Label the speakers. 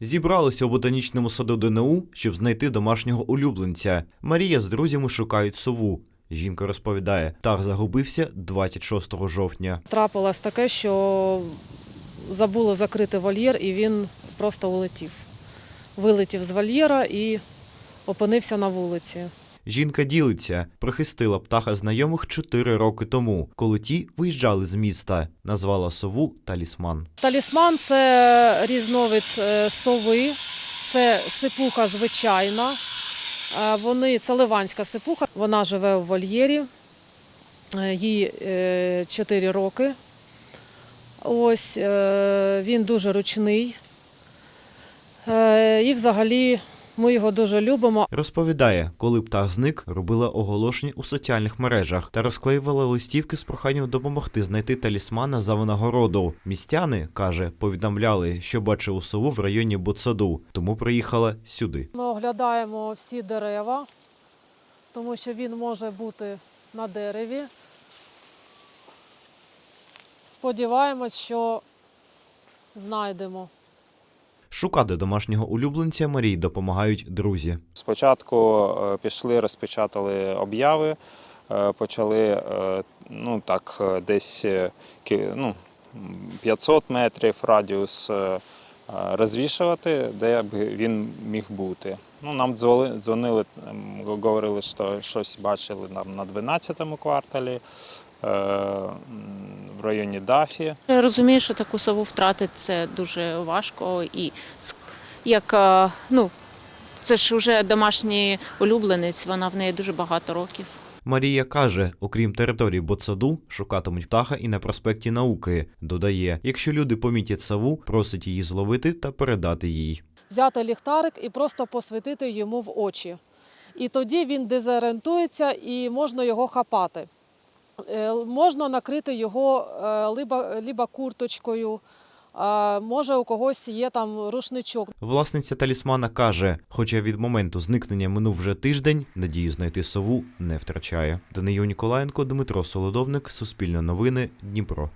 Speaker 1: Зібралися у ботанічному саду ДНУ, щоб знайти домашнього улюбленця. Марія з друзями шукають сову. Жінка розповідає, птах загубився 26 жовтня.
Speaker 2: Трапилось таке, що забула закрити вольєр, і він просто улетів. Вилетів з вольєра і опинився на вулиці.
Speaker 1: Жінка ділиться, прихистила птаха знайомих 4 роки тому, коли ті виїжджали з міста. Назвала сову талісман.
Speaker 2: Талісман це різновид е, сови, це сипуха звичайна. Е, Вони, це ливанська сипуха, вона живе у вольєрі, е, їй 4 роки. Ось він дуже ручний. І взагалі ми його дуже любимо.
Speaker 1: Розповідає, коли птах зник, робила оголошення у соціальних мережах та розклеювала листівки з проханням допомогти знайти талісмана за винагороду. Містяни каже, повідомляли, що бачили сову в районі Ботсаду, тому приїхала сюди.
Speaker 2: Ми оглядаємо всі дерева, тому що він може бути на дереві. Сподіваємось, що знайдемо.
Speaker 1: Шукати домашнього улюбленця Марії допомагають друзі.
Speaker 3: Спочатку е, пішли, розпечатали обяви, е, почали е, ну, так, десь ну, 500 метрів радіус розвішувати, де б він міг бути. Ну, нам дзвонили, говорили, що щось бачили нам на 12-му кварталі в районі Дафі.
Speaker 4: Я розумію, що таку сову втратити це дуже важко і як е, ну це ж вже домашній улюбленець, вона в неї дуже багато років.
Speaker 1: Марія каже, окрім території Ботсаду, шукатимуть птаха і на проспекті науки. Додає, якщо люди помітять сову, просить її зловити та передати їй.
Speaker 2: Взяти ліхтарик і просто посвітити йому в очі. І тоді він дезорієнтується і можна його хапати. Е, Можна накрити його е, либо, либо курточкою, А може у когось є там рушничок.
Speaker 1: Власниця талісмана каже, хоча від моменту зникнення минув вже тиждень, надію знайти сову не втрачає. Даниїл Ніколаєнко, Дмитро Солодовник, Суспільне новини, Дніпро.